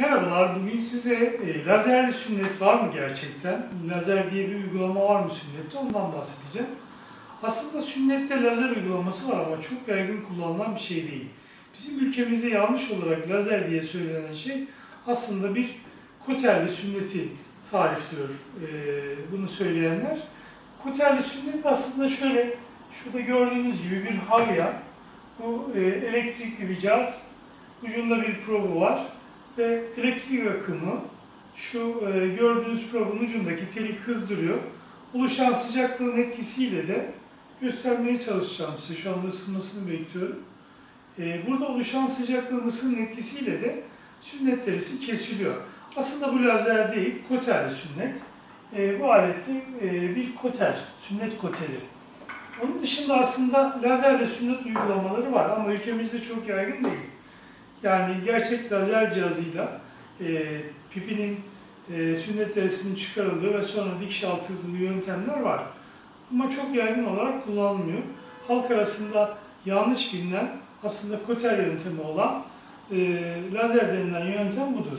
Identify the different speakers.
Speaker 1: Merhabalar, bugün size e, lazerli sünnet var mı gerçekten? Lazer diye bir uygulama var mı sünnette? Ondan bahsedeceğim. Aslında sünnette lazer uygulaması var ama çok yaygın kullanılan bir şey değil. Bizim ülkemizde yanlış olarak lazer diye söylenen şey aslında bir koterli sünneti tarifliyor e, bunu söyleyenler. Koterli sünnet aslında şöyle, şurada gördüğünüz gibi bir havya, bu e, elektrikli bir cihaz, ucunda bir probu var ve elektrik akımı şu e, gördüğünüz probun ucundaki teli kızdırıyor. Oluşan sıcaklığın etkisiyle de göstermeye çalışacağım size. Şu anda ısınmasını bekliyorum. E, burada oluşan sıcaklığın ısının etkisiyle de sünnet derisi kesiliyor. Aslında bu lazer değil, koterli sünnet. E, bu alette e, bir koter, sünnet koteri. Onun dışında aslında lazerle sünnet uygulamaları var ama ülkemizde çok yaygın değil. Yani gerçek lazer cihazıyla e, pipinin e, sünnet derisinin çıkarıldığı ve sonra dikiş altırıldığı yöntemler var. Ama çok yaygın olarak kullanılmıyor. Halk arasında yanlış bilinen aslında koter yöntemi olan e, lazer denilen yöntem budur.